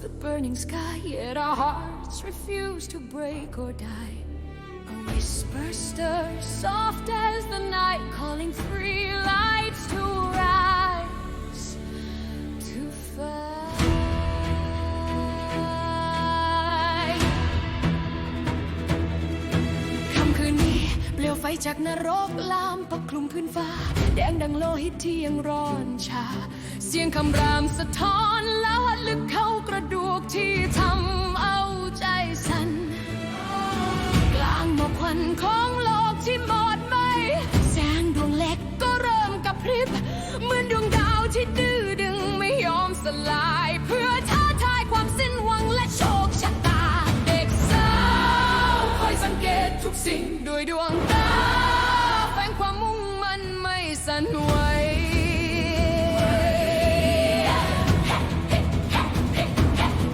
the burning sky, yet our hearts refuse to break or die. A whisper stirs, soft as the night, calling three lights to rise, to fight. ค่ำคืนนี้เปลวไฟจากนรกลามปกคลุมพื้นฟ้า แดงดังโลหิตที่ยังร้อนชา เสียงคำรามสะท้อนแล้วลึกเข้ากระ นของโลกที่หมดไหม แสงดวงเล็กก็เริ่มกับพริบ เหมือนดวงดาวที่ดื้อดึงไม่ยอมสลาย เพื่อท้าทายความสิ้นหวังและโชคชะตา เด็กสาวคอยสังเกตทุกสิ่งด้วยดวงตาแฝงความมุ่งมันไม่สั่นไหว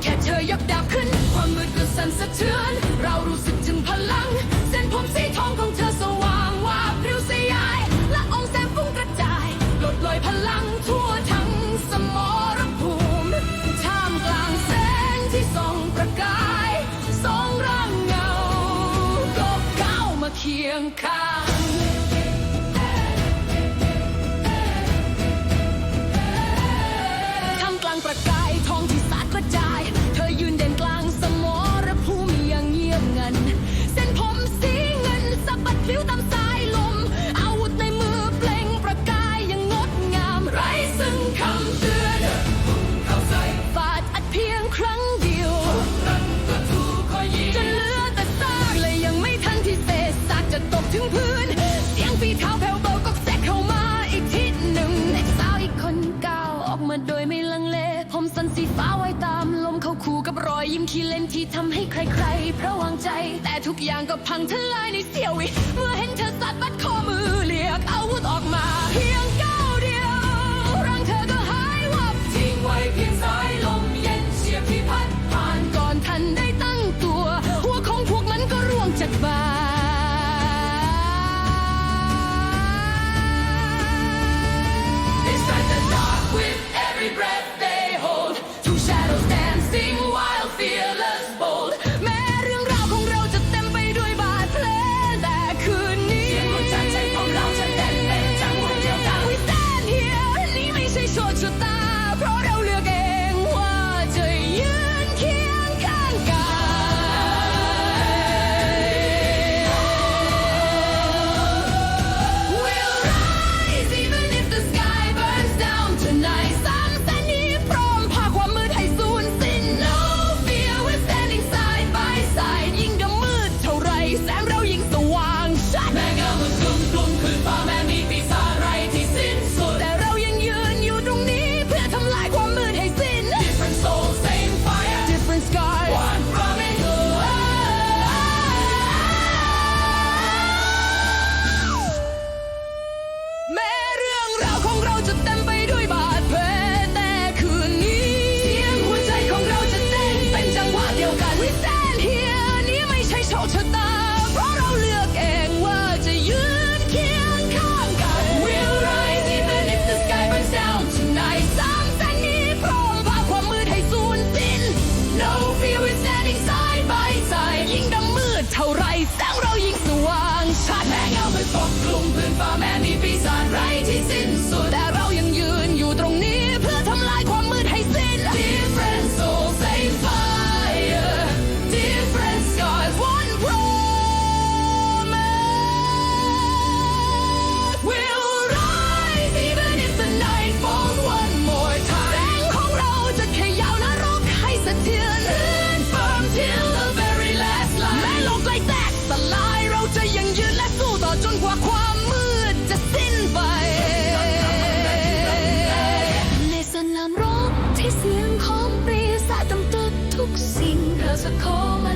แค่เธอยกดาบขึ้น ความมืดก็สั่นสะเทือน ม ยิ้มขี้เล่นที่ทำให้ใครๆ เพราะวางใจ แต่ทุกอย่างก็พังทลายในเสี้ยววิเมื่อเห็นเธอสัตว์บัดข้อมือเรียกอาวุธออกมาเพียงก้าว there's a cold